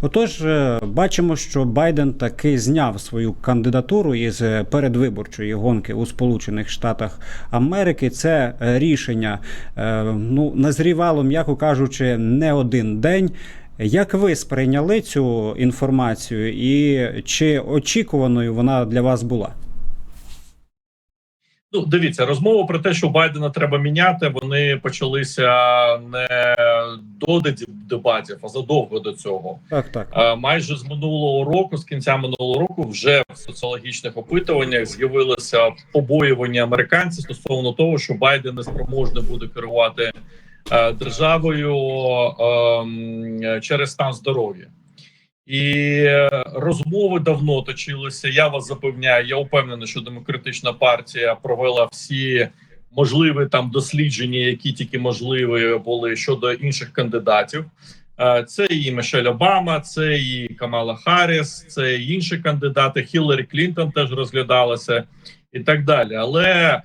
Отож, е, бачимо, що Байден таки зняв свою кандидатуру із е, передвиборчої гонки у Сполучених Штатах Америки. Це е, рішення ну назрівало, м'яко кажучи, не один день. Як ви сприйняли цю інформацію, і чи очікуваною вона для вас була? Ну, дивіться, розмова про те, що Байдена треба міняти, вони почалися не до дебатів, а задовго до цього. Так, так. Е, Майже з минулого року, з кінця минулого року, вже в соціологічних опитуваннях з'явилося побоювання американців стосовно того, що Байден неспроможний буде керувати е, державою ем, через стан здоров'я. І розмови давно точилися. Я вас запевняю, я впевнений, що демократична партія провела всі можливі там дослідження, які тільки можливі були щодо інших кандидатів. Е, Це і Мішель Обама, це і Камала Харріс, це і інші кандидати. Хіларі Клінтон теж розглядалася і так далі. Але е,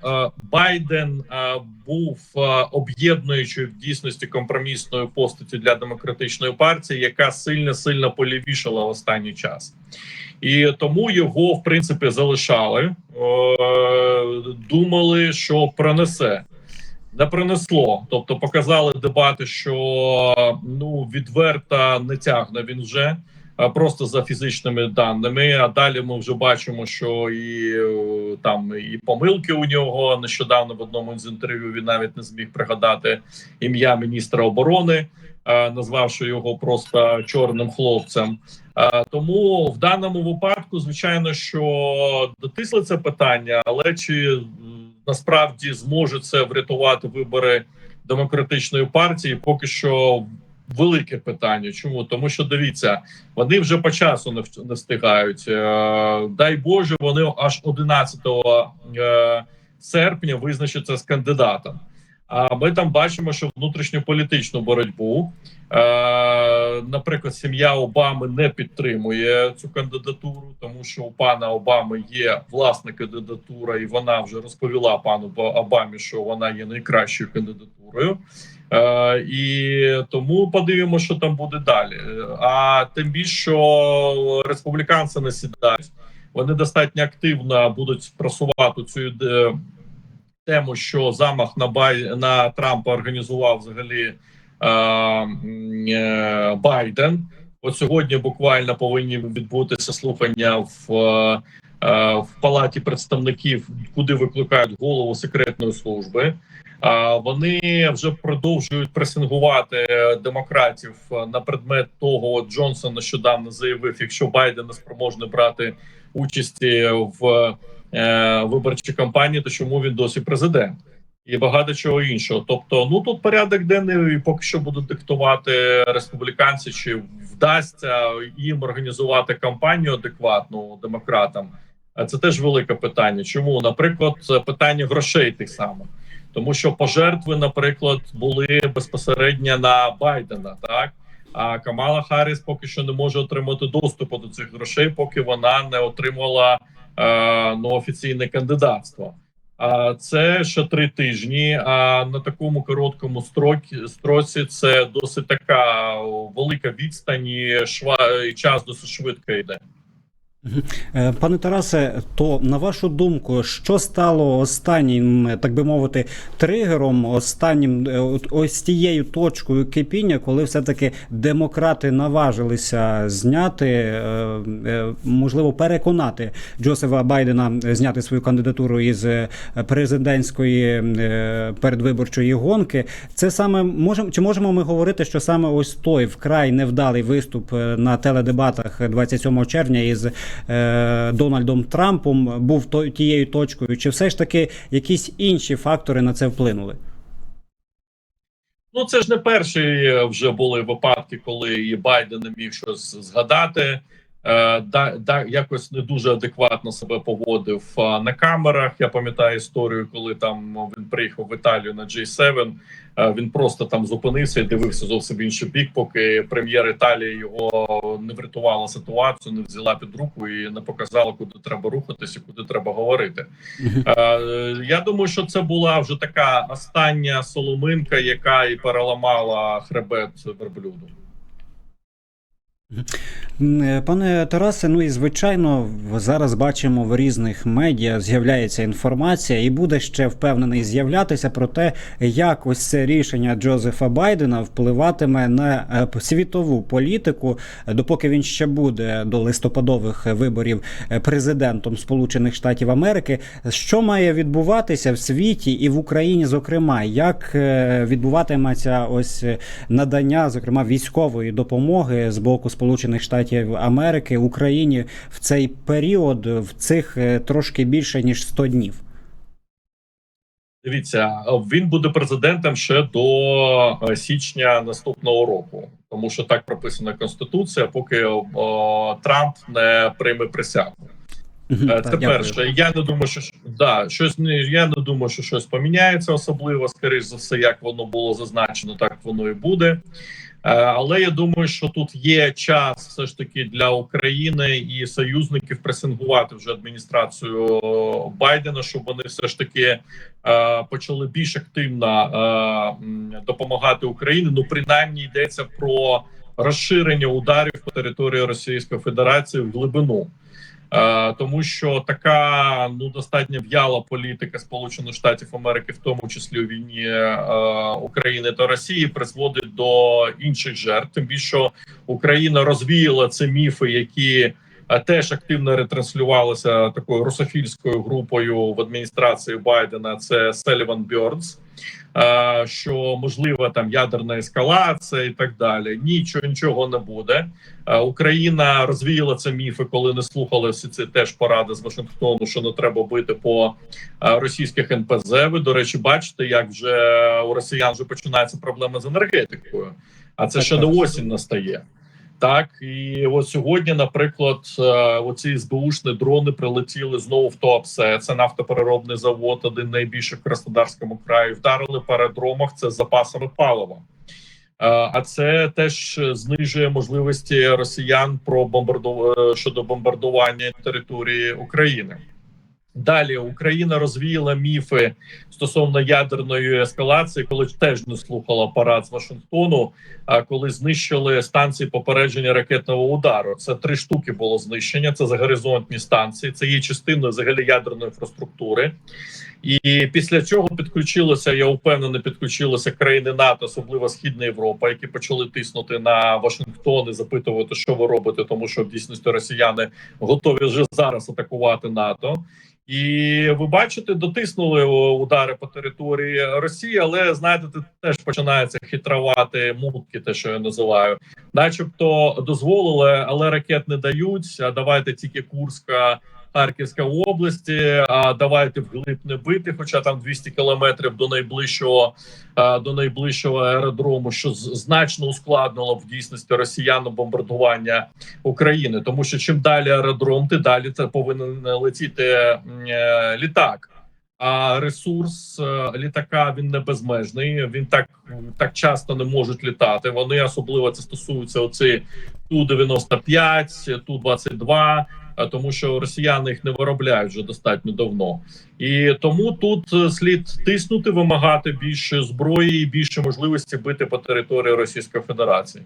Байден е, був е, об'єднуючою в дійсності компромісною постаттю для демократичної партії, яка сильно сильно полівішала в останній час. І тому його в принципі залишали, думали, що пронесе. Не принесло, тобто показали дебати, що ну відверто не тягне він вже просто за фізичними даними. А далі ми вже бачимо, що і е, там і помилки у нього нещодавно в одному з інтерв'ю він навіть не зміг пригадати ім'я міністра оборони, назвавши його просто чорним хлопцем. Тому в даному випадку, звичайно, що дотисли це питання, але чи насправді зможе це врятувати вибори демократичної партії, поки що велике питання. Чому тому, що дивіться, вони вже по часу не, не встигають. Е, дай Боже, вони аж 11 е, серпня визначаться з кандидатом. А ми там бачимо, що внутрішньополітичну боротьбу, е, наприклад, сім'я Обами не підтримує цю кандидатуру, тому що у пана Обами є власна кандидатура, і вона вже розповіла пану Обамі, що вона є найкращою кандидатурою. Е, і тому подивимося, що там буде далі. Е, А тим більше, що республіканці не сідають, вони достатньо активно будуть просувати цю тему, що замах на Бай на Трампа організував взагалі Байден. От сьогодні буквально повинні відбутися слухання в, е, е, в палаті представників, куди викликають голову секретної служби. Вони вже продовжують пресингувати е, демократів е, на предмет того. Джонсон нещодавно заявив, якщо Байден не спроможний брати участі в е, виборчій кампанії, то чому він досі президент? І багато чого іншого. Тобто, ну тут порядок денний поки що будуть диктувати республіканці, чи вдасться їм організувати кампанію адекватну демократам. А Це теж велике питання. Чому, наприклад, питання грошей тих самих, тому що пожертви, наприклад, були безпосередньо на Байдена, так а Камала Харріс поки що не може отримати доступу до цих грошей, поки вона не отримала е, ну, офіційне кандидатство. А це ще три тижні. А на такому короткому строці це досить така велика відстань шва і час досить швидко йде. Е, Пане Тарасе, то на вашу думку, що стало останнім, е, так би мовити, тригером, останнім е, ось тією точкою кипіння, коли все-таки демократи наважилися зняти, можливо, переконати Джозефа Байдена зняти свою кандидатуру із президентської передвиборчої гонки. Це саме можемо чи можемо ми говорити, що саме ось той вкрай невдалий виступ на теледебатах 27 червня із Дональдом Трампом був тією точкою, чи все ж таки якісь інші фактори на це вплинули? Ну це ж не перші е, вже були випадки, коли і Байден міг щось згадати. Е, да, да, якось не дуже адекватно себе поводив а, на камерах. Я пам'ятаю історію, коли там він приїхав в Італію на G7, е, Він просто там зупинився і дивився зовсім інший бік, поки прем'єр Італії його не врятувала ситуацію, не взяла під руку і не показала, куди треба рухатися, куди треба говорити. Е, Я думаю, що це була вже така остання соломинка, яка і переламала хребет верблюду. Е, Пане Тарасе, ну і звичайно, зараз бачимо в різних медіа з'являється інформація, і буде ще впевнений з'являтися про те, як ось це рішення Джозефа Байдена впливатиме на е, світову політику, допоки він ще буде до листопадових виборів е, президентом Сполучених Штатів Америки. Що має відбуватися в світі і в Україні, зокрема, як відбуватиметься ось надання, зокрема військової допомоги з боку Сполучених Штатів Америки Україні в цей період, в цих е, трошки більше ніж 100 днів. Дивіться, він буде президентом ще до е, січня наступного року, тому що так прописана конституція, поки о, Трамп не прийме присягу. Е, так, Це дякую. Я не думаю, що да, щось я не думаю, що щось поміняється особливо. Скоріш за все, як воно було зазначено, так воно і буде. Е, Але я думаю, що тут є час все ж таки для України і союзників пресингувати вже адміністрацію Байдена, щоб вони все ж таки е, почали більш активно е, допомагати Україні. Ну принаймні йдеться про розширення ударів по території Російської Федерації в глибину. Е, тому що така ну достатньо в'яла політика Сполучених Штатів Америки, в тому числі у війні е, України та Росії, призводить до інших жертв. Тим більше що Україна розвіяла ці міфи, які е, теж активно ретранслювалися такою русофільською групою в адміністрації Байдена. Це Селіван Бьордс. Що можлива там ядерна ескалація і так далі. Нічого нічого не буде. Україна розвіяла це міфи, коли не слухали всі ці теж поради з Вашингтону, що не треба бити по російських НПЗ. Ви до речі, бачите, як вже у росіян вже починаються проблеми з енергетикою, а це Так, ще так. до осінь настає. Так і от сьогодні, наприклад, е, оці СБУшні дрони прилетіли знову в Туапсе. Це нафтопереробний завод, один найбільших в Краснодарському краї. Вдарили по аеродромах. Це з запасами палива. Е, А це теж знижує можливості росіян про бомбарду... е, щодо бомбардування території України. Далі Україна розвіяла міфи стосовно ядерної ескалації, коли теж не слухала парад з Вашингтону. А коли знищили станції попередження ракетного удару, це три штуки було знищення. Це загоризонтні станції, це є частиною взагалі ядерної інфраструктури. І після цього підключилося, я впевнений, підключилися країни НАТО, особливо Східна Європа, які почали тиснути на Вашингтон і запитувати, що ви робите, тому що в дійсності росіяни готові вже зараз атакувати НАТО. І ви бачите, дотиснули удари по території Росії, але знаєте, теж починається хитровати мутки, те, що я називаю, начебто дозволили, але ракет не дають. А давайте тільки Курська. Харківська області, а давайте вглиб не бити, хоча там 200 кілометрів до найближчого до найближчого аеродрому, що значно ускладнило в дійсності росіянам бомбардування України, тому що чим далі аеродром, ти далі це повинен летіти е, літак. А ресурс е, літака він не безмежний. Він так так часто не можуть літати. Вони особливо це стосується оці ту 95 ту 22 а тому що росіяни їх не виробляють вже достатньо давно, і тому тут е, слід тиснути, вимагати більше зброї і більше можливості бити по території Російської Федерації.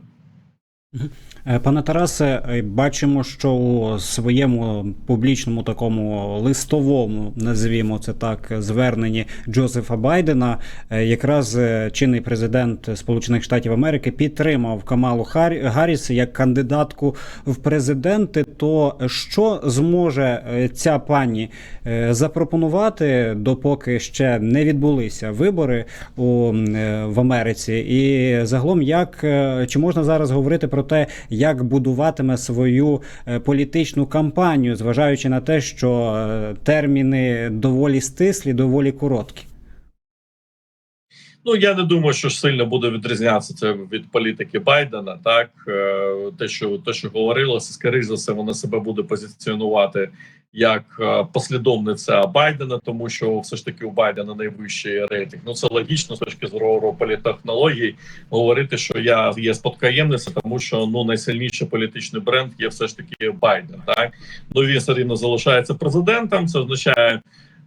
Е, Пане Тарасе, е, бачимо, що у своєму публічному такому листовому, назвімо це так, зверненні Джозефа Байдена, е, якраз чинний президент Сполучених Штатів Америки підтримав Камалу Гарріс як кандидатку в президенти. То що зможе ця пані запропонувати, допоки ще не відбулися вибори у в Америці? І загалом, як чи можна зараз говорити про те, як будуватиме свою е, політичну кампанію, зважаючи на те, що е, терміни доволі стислі, доволі короткі? Ну я не думаю, що сильно буде відрізнятися це від політики Байдена. Так Е, те, що те, що говорилося, скоріш за все, вона себе буде позиціонувати як е, послідовниця Байдена, тому що все ж таки у Байдена найвищий рейтинг. Ну це логічно з точки зору політехнологій говорити, що я є спадкоємниця, тому що ну найсильніший політичний бренд є все ж таки Байден. Так ну він все рівно залишається президентом. Це означає.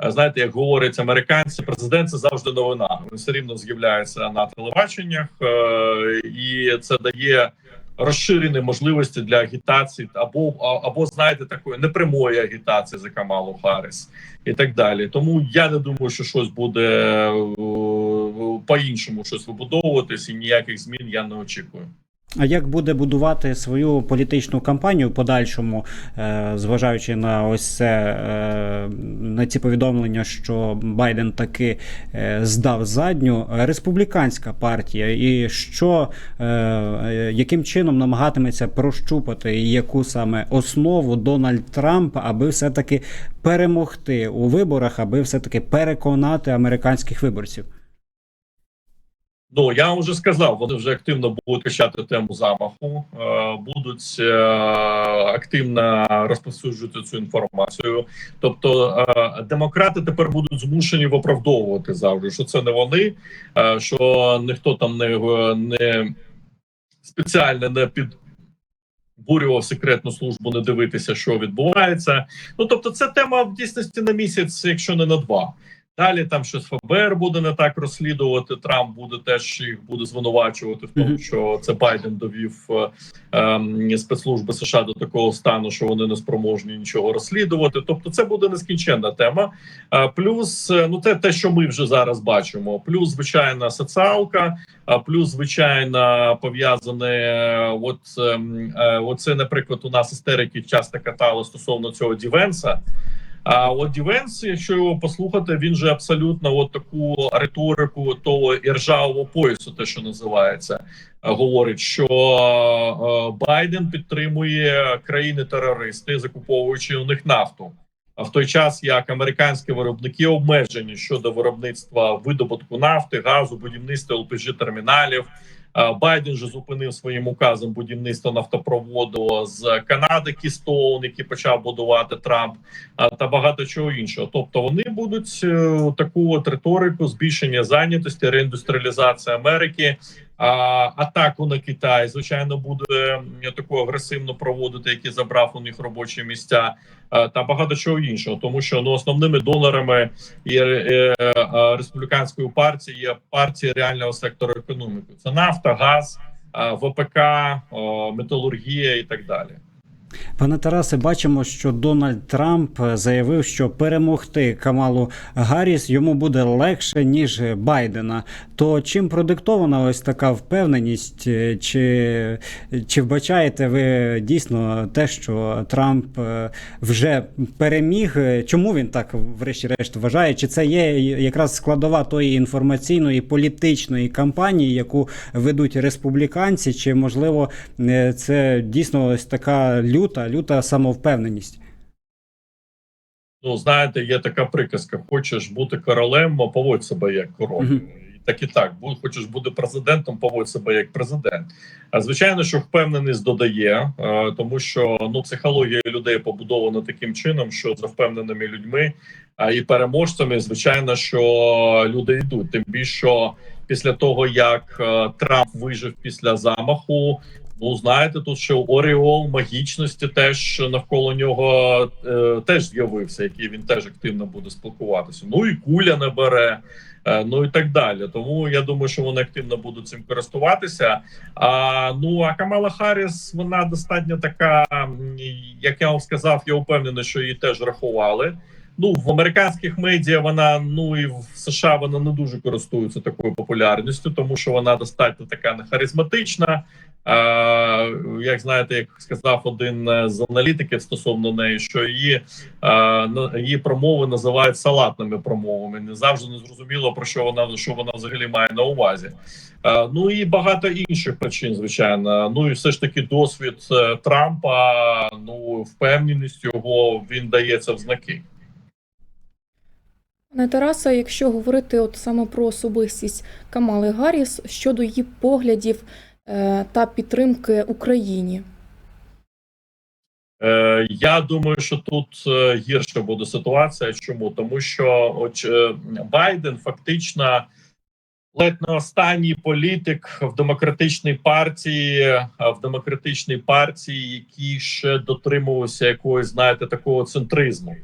Е, Знаєте, як говорять американці, президент це завжди новина. Він все рівно з'являється на телебаченнях, е, і це дає розширені можливості для агітації, або або знаєте, такої непрямої агітації за Камалу Харріс і так далі. Тому я не думаю, що щось буде е, по-іншому щось вибудовуватись, і ніяких змін я не очікую. А як буде будувати свою політичну кампанію подальшому, е, зважаючи на ось це е, на ці повідомлення, що Байден таки е, здав задню республіканська партія, і що яким чином намагатиметься прощупати яку саме основу Дональд Трамп, аби все-таки перемогти у виборах, аби все-таки переконати американських виборців? Ну я вам вже сказав, вони вже активно будуть качати тему замаху, е, будуть е, активно розповсюджувати цю інформацію. Тобто е, демократи тепер будуть змушені виправдовувати завжди, що це не вони, що ніхто там не, не спеціально не під. Бурював секретну службу не дивитися, що відбувається. Ну тобто, це тема в дійсності на місяць, якщо не на два. Далі там щось ФБР буде не так розслідувати. Трамп буде теж їх буде звинувачувати в тому, що це Байден довів е, ем, спецслужби США до такого стану, що вони не спроможні нічого розслідувати. Тобто, це буде нескінченна тема. Е, плюс, е, ну це те, що ми вже зараз бачимо. Плюс, звичайна соціалка, а плюс, звичайно, пов'язане. От ем, е, оце, наприклад, у нас істерики часто катали стосовно цього Дівенса. А от Дівенс, якщо його послухати, він же абсолютно от таку риторику того іржавого поясу, те, що називається, е, говорить, що е, Байден підтримує країни-терористи, закуповуючи у них нафту. А в той час як американські виробники обмежені щодо виробництва видобутку нафти, газу, будівництва ЛПЖ терміналів. Е, Байден же зупинив своїм указом будівництво нафтопроводу з Канади Кістоун, який почав будувати Трамп, а, та багато чого іншого. Тобто вони будуть е, таку от риторику збільшення зайнятості, реіндустріалізація Америки. Атаку на Китай звичайно буде таку агресивно проводити, який забрав у них робочі місця, та багато чого іншого, тому що ну основними донорами є е, республіканської партії є партії реального сектору економіки. Це нафта, газ, ВПК, металургія і так далі. Пане Тарасе, бачимо, що Дональд Трамп заявив, що перемогти Камалу Гарріс йому буде легше ніж Байдена. То чим продиктована ось така впевненість? Е, Чи, чи вбачаєте ви дійсно те, що Трамп е, вже переміг? Е, Чому він так, врешті-решт, вважає? Чи це є якраз складова тої інформаційної політичної кампанії, яку ведуть республіканці? Чи можливо е, це дійсно ось така люта, люта самовпевненість? Ну, знаєте, є така приказка: хочеш бути королем, поводь себе як король. Мгм. І так і так. Хочеш бути президентом, поводь себе як президент. А звичайно, що впевненість додає, е, тому що ну психологія людей побудована таким чином, що за впевненими людьми а і переможцями, звичайно, що люди йдуть. Тим більше що після того, як е, Трамп вижив після замаху. Ну, знаєте, тут ще Оріол магічності теж навколо нього е, теж з'явився, який він теж активно буде спілкуватися. Ну і куля не бере, е, ну і так далі. Тому я думаю, що вони активно будуть цим користуватися. А ну а Камала Харріс, вона достатньо така, як я вам сказав, я впевнений, що її теж рахували. Ну в американських медіа вона ну і в США вона не дуже користується такою популярністю, тому що вона достатньо така не харизматична. Як знаєте, як сказав один е, з аналітиків стосовно неї, що її її промови називають салатними промовами. Не завжди не зрозуміло про що вона що вона взагалі має на увазі. Ну і багато інших причин, звичайно. Ну і все ж таки досвід е, Трампа. Ну впевненість його він дається в знаки. Пане Тараса, якщо говорити от саме про особистість Камали Гарріс щодо її поглядів е, та підтримки Україні. Е, я думаю, що тут е, гірша буде ситуація. Чому тому, що от, Байден фактично ледь не останній політик в демократичній партії, в демократичній партії, який ще дотримувався якогось, знаєте, такого центризму.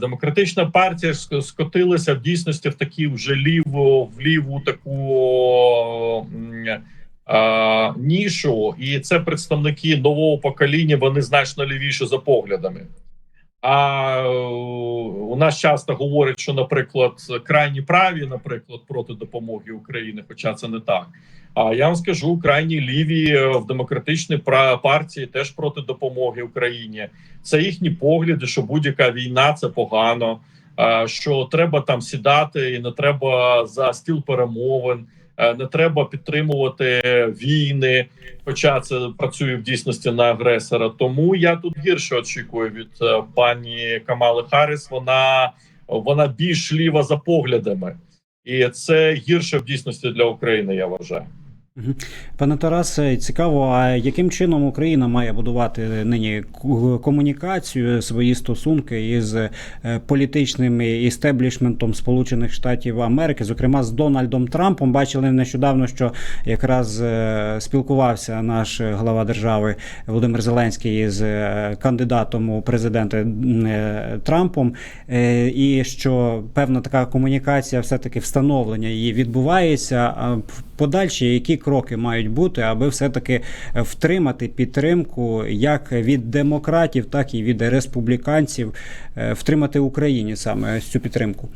Демократична партія ж скотилася в дійсності в такі вже ліву в ліву таку е, нішу, і це представники нового покоління. Вони значно лівіші за поглядами. А у нас часто говорять, що, наприклад, крайні праві, наприклад, проти допомоги Україні, хоча це не так. А я вам скажу, крайні ліві е, в демократичній партії теж проти допомоги Україні. Це їхні погляди, що будь-яка війна це погано, е, що треба там сідати, і не треба за стіл перемовин, е, не треба підтримувати війни. Хоча це працює в дійсності на агресора. Тому я тут гірше очікую від пані Камали Харріс. Вона вона більш ліва за поглядами, і це гірше в дійсності для України. Я вважаю. Пане Тарасе, цікаво, а яким чином Україна має будувати нині комунікацію, свої стосунки із е, політичним істеблішментом Сполучених Штатів Америки, зокрема з Дональдом Трампом? Бачили нещодавно, що якраз е, спілкувався наш глава держави Володимир Зеленський із е, кандидатом у президенти Трампом, і що певна така комунікація, все таки встановлення її відбувається. А подальші які кроки мають бути, аби все-таки втримати підтримку як від демократів, так і від республіканців, е, втримати Україні саме цю підтримку.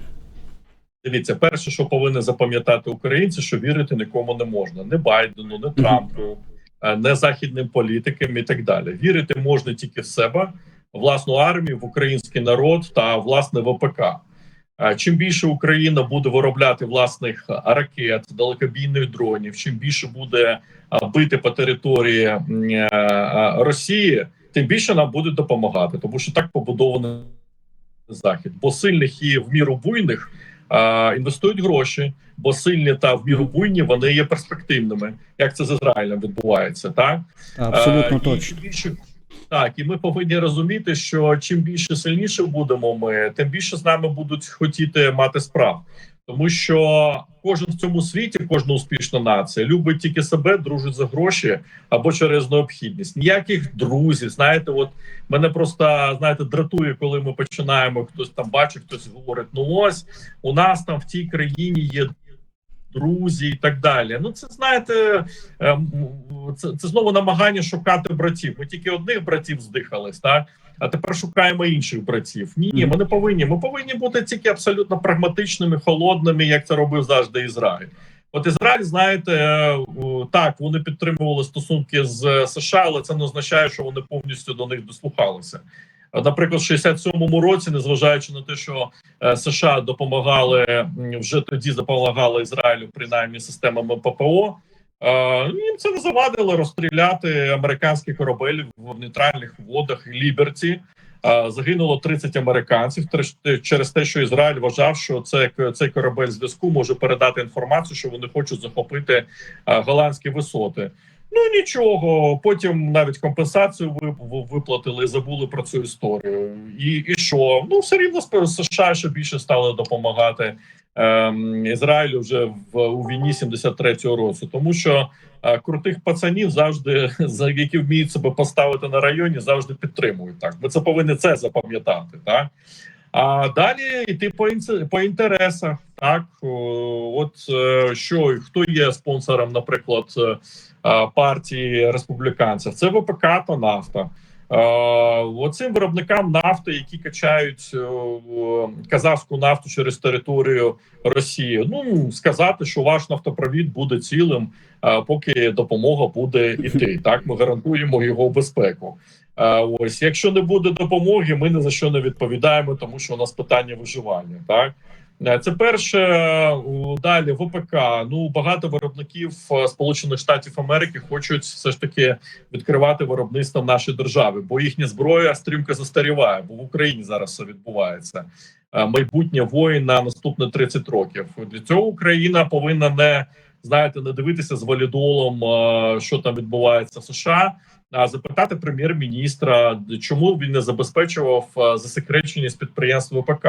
Дивіться, перше, що повинні запам'ятати українці, що вірити нікому не можна: не Байдену, не Трампу, е, не західним політикам і так далі. Вірити можна тільки в себе, власну армію, в український народ та власне ВПК. Чим більше Україна буде виробляти власних ракет, далекобійних дронів, чим більше буде бити по території е, Росії, тим більше нам будуть допомагати, тому що так побудований захід, бо сильних і в міру буйних інвестують гроші, бо сильні та в міру буйні вони є перспективними, як це з Ізраїлем відбувається, так Абсолютно і точно. Так, і ми повинні розуміти, що чим більше сильніше будемо ми, тим більше з нами будуть хотіти мати справ. Тому що кожен в цьому світі, кожна успішна нація любить тільки себе, дружить за гроші або через необхідність. Ніяких друзів, знаєте, от мене просто знаєте, дратує, коли ми починаємо. Хтось там бачить, хтось говорить: ну ось у нас там в тій країні є друзі і так далі. Ну, це знаєте, ем, це, це знову намагання шукати братів. Ми тільки одних братів здихались, так а тепер шукаємо інших братів. Ні, ні, ми не повинні. Ми повинні бути тільки абсолютно прагматичними, холодними, як це робив завжди Ізраїль. От Ізраїль, знаєте, е, так вони підтримували стосунки з США, але це не означає, що вони повністю до них дослухалися. А, Наприклад, в 67-му році, незважаючи на те, що е, США допомагали вже тоді, допомагали Ізраїлю принаймні системами ППО. е, Їм це не завадило розстріляти американський корабель в нейтральних водах Ліберті. Е, Загинуло 30 американців через те, що Ізраїль вважав, що це цей корабель зв'язку може передати інформацію, що вони хочуть захопити е, голландські висоти. Ну нічого, потім навіть компенсацію ви- ви- виплатили забули про цю історію. І, і що? Ну все рівно США ще більше стали допомагати ем, Ізраїлю вже в у війні 73-го року, тому що е, крутих пацанів завжди за які вміють себе поставити на районі, завжди підтримують. Так ми це повинні це запам'ятати. Так а далі йти по по інтересах. Так от е, що хто є спонсором, наприклад, е, партії республіканців, це ВПК та нафта. Оцим виробникам нафти, які качають казахську нафту через територію Росії. Ну сказати, що ваш нафтопровід буде цілим, поки допомога буде йти. Так ми гарантуємо його безпеку. Е, Ось, якщо не буде допомоги, ми ні за що не відповідаємо, тому що у нас питання виживання. Так Е, це перше далі. ВПК. Ну багато виробників е, Сполучених Штатів Америки хочуть все ж таки відкривати виробництво в нашій державі, бо їхня зброя стрімко застаріває, бо в Україні зараз все відбувається. Майбутнє воїн на наступні 30 років. Для цього Україна повинна не знаєте, не дивитися з валідолом, що там відбувається в США. А запитати прем'єр-міністра, чому він не забезпечував засекреченість підприємств ВПК.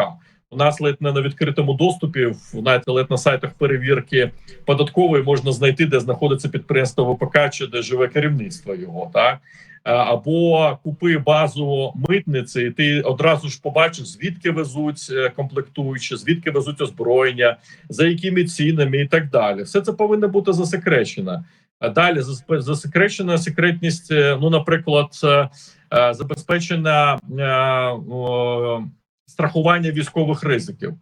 У нас ледь не на відкритому доступі, навіть ледь на сайтах перевірки податкової можна знайти, де знаходиться підприємство ВПК чи де живе керівництво його, так або купи базу митниці, і ти одразу ж побачиш, звідки везуть е, комплектуючі, звідки везуть озброєння, за якими цінами і так далі. Все це повинно бути засекречено. Далі засекречена секретність. е, Ну, наприклад, е, е, забезпечена е, страхування військових ризиків.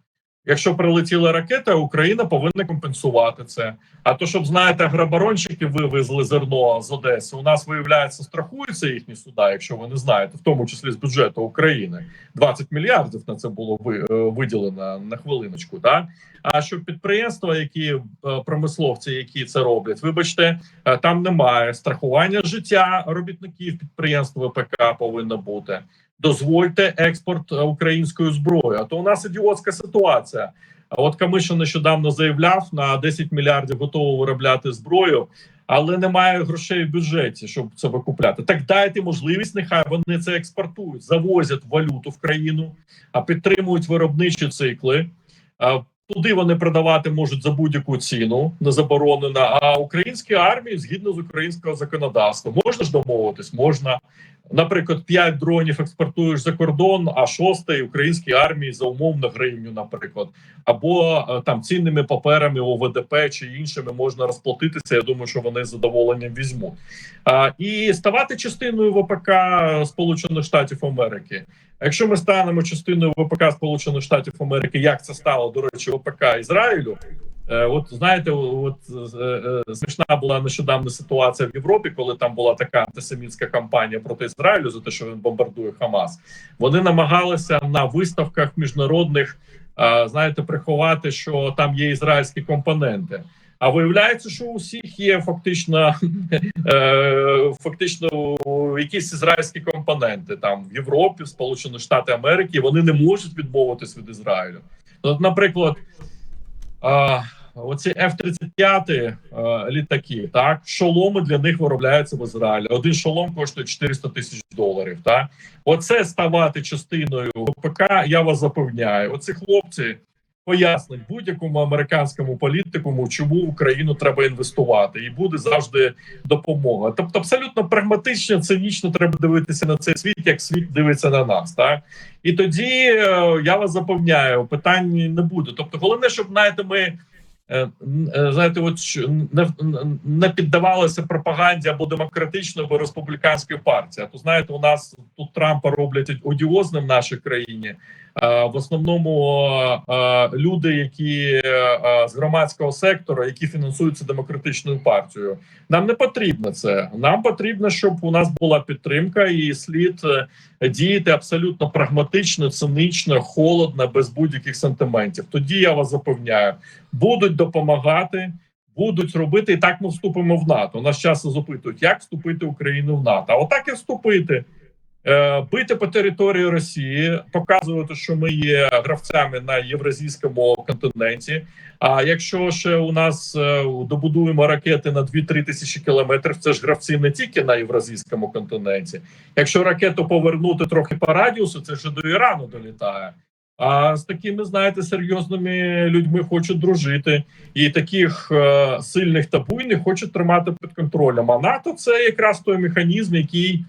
Якщо прилетіла ракета, Україна повинна компенсувати це. А то, щоб знаєте, грабаронщики вивезли зерно з Одеси. У нас виявляється, страхуються їхні суда, якщо ви не знаєте, в тому числі з бюджету України. 20 мільярдів на це було е, виділено на хвилиночку. Так? А щоб підприємства, які е, промисловці, які це роблять, вибачте, е, там немає страхування життя робітників підприємств ВПК повинно бути. Дозвольте експорт е, української зброї. А то у нас ідіотська ситуація. От Камишин нещодавно заявляв на 10 мільярдів готово виробляти зброю, але немає грошей в бюджеті, щоб це викупляти. Так дайте можливість, нехай вони це експортують, завозять валюту в країну, а підтримують виробничі цикли. Туди вони продавати можуть за будь-яку ціну, не заборонена. А українській армії, згідно з українського законодавства, можна ж домовитись, можна. Наприклад, 5 дронів експортуєш за кордон, а шостий українській армії за умовно гривню, наприклад, або е, там цінними паперами ОВДП чи іншими можна розплатитися. Я думаю, що вони з задоволенням візьмуть. А, і ставати частиною ВПК Сполучених Штатів Америки. Якщо ми станемо частиною ВПК Сполучених Штатів Америки, як це стало до речі, ВПК Ізраїлю. Е, От знаєте, от е, е, смішна була нещодавна ситуація в Європі, коли там була така антисемітська кампанія проти Ізраїлю за те, що він бомбардує Хамас. Вони намагалися на виставках міжнародних, знаєте, приховати, що там є ізраїльські компоненти. А виявляється, що у всіх є фактично фактично якісь ізраїльські компоненти там в Європі, в Сполучені Штати Америки. Вони не можуть відмовитись від Ізраїлю. От, наприклад, оці F-35 е, літаки, так шоломи для них виробляються в Ізраїлі. Один шолом коштує 400 тисяч доларів. Так, оце ставати частиною ВПК. Я вас запевняю. Оці хлопці пояснить будь-якому американському політикуму, чому в Україну треба інвестувати, і буде завжди допомога. Тобто, абсолютно прагматично, цинічно треба дивитися на цей світ, як світ дивиться на нас, так і тоді е, я вас запевняю, питань не буде. Тобто, головне, щоб знаєте, ми. е, е, Знаєте, от не, не піддавалися пропаганді або демократичної, або республіканської партії. А то знаєте, у нас тут Трампа роблять одіозним в нашій країні. Е, В основному е, люди, які е, з громадського сектору, які фінансуються демократичною партією, нам не потрібно це. Нам потрібно, щоб у нас була підтримка, і слід діяти абсолютно прагматично, цинично, холодно, без будь-яких сантиментів. Тоді я вас запевняю, будуть допомагати. Будуть робити і так ми вступимо в НАТО. Нас часто запитують, як вступити Україну в НАТО. А отак і вступити. Е, бити по території Росії, показувати, що ми є гравцями на євразійському континенті. А якщо ще у нас е, добудуємо ракети на 2-3 тисячі кілометрів, це ж гравці не тільки на євразійському континенті. Якщо ракету повернути трохи по радіусу, це вже до Ірану долітає. А з такими, знаєте, серйозними людьми хочуть дружити, і таких е, сильних та буйних хочуть тримати під контролем. А НАТО це якраз той механізм, який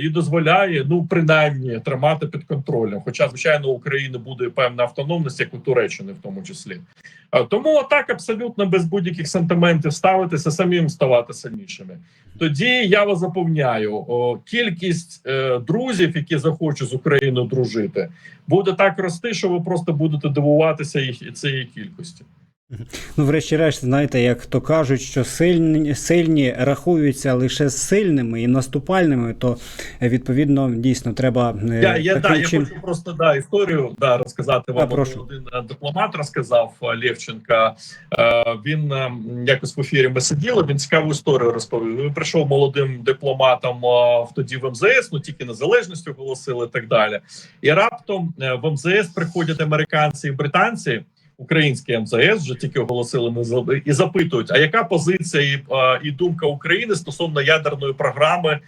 і дозволяє, ну принаймні, тримати під контролем. Хоча, звичайно, у України буде певна автономність, як у Туреччини, в тому числі. Е, тому так абсолютно без будь-яких сантиментів ставитися, самим ставати сильнішими. Тоді я вас запевняю, кількість е, друзів, які захочуть з Україною дружити, буде так рости, що ви просто будете дивуватися їх цієї кількості. Ну, врешті-решт, знаєте, як то кажуть, що сильні, сильні рахуються лише сильними і наступальними, то е, відповідно дійсно треба е, Я, я, да, таким я хочу просто да, історію да, розказати вам. Да, прошу. Один е, дипломат розказав Лєвченка. Він якось в ефірі ми сиділи. Він цікаву історію розповів. Він прийшов молодим дипломатом в тоді в МЗС, ну тільки незалежність оголосили і так далі. І раптом в МЗС приходять американці і британці. Український МЗС вже тільки оголосили і запитують: а яка позиція і, і думка України стосовно ядерної програми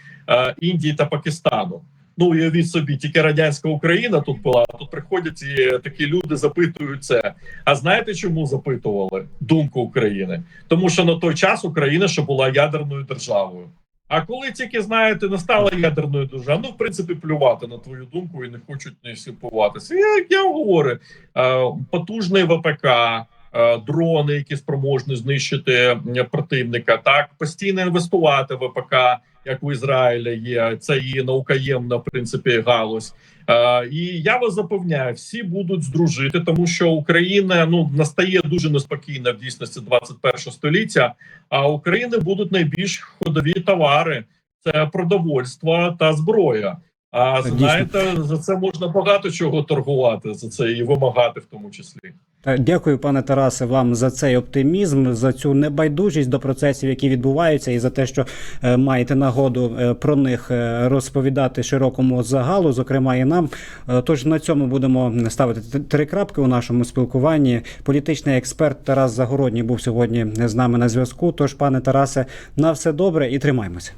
Індії та Пакистану? Ну уявіть собі, тільки радянська Україна тут була. а Тут приходять і такі люди запитують це. А знаєте, чому запитували думку України? Тому що на той час Україна ще була ядерною державою. А коли тільки знаєте, не стала ядерною державою, ну в принципі плювати на твою думку і не хочуть не сіпуватися. Як я говорю, е, потужний ВПК, е, дрони, які спроможні знищити противника, так постійно інвестувати в ВПК, як у Ізраїля є. Це і наукоємна в принципі галузь. Е, і я вас запевняю, всі будуть здружити, тому що Україна ну настає дуже неспокійна в дійсності 21 століття. А України будуть найбільш ходові товари: це продовольство та зброя. А знаєте, за це можна багато чого торгувати за це і вимагати, в тому числі. Та Дякую, пане Тарасе, вам за цей оптимізм, за цю небайдужість до процесів, які відбуваються, і за те, що е, маєте нагоду е, про них е, розповідати широкому загалу, зокрема і нам. Е, Тож на цьому будемо ставити три крапки у нашому спілкуванні. Політичний експерт Тарас Загородній був сьогодні з нами на зв'язку. Тож, пане Тарасе, на все добре і тримаймося.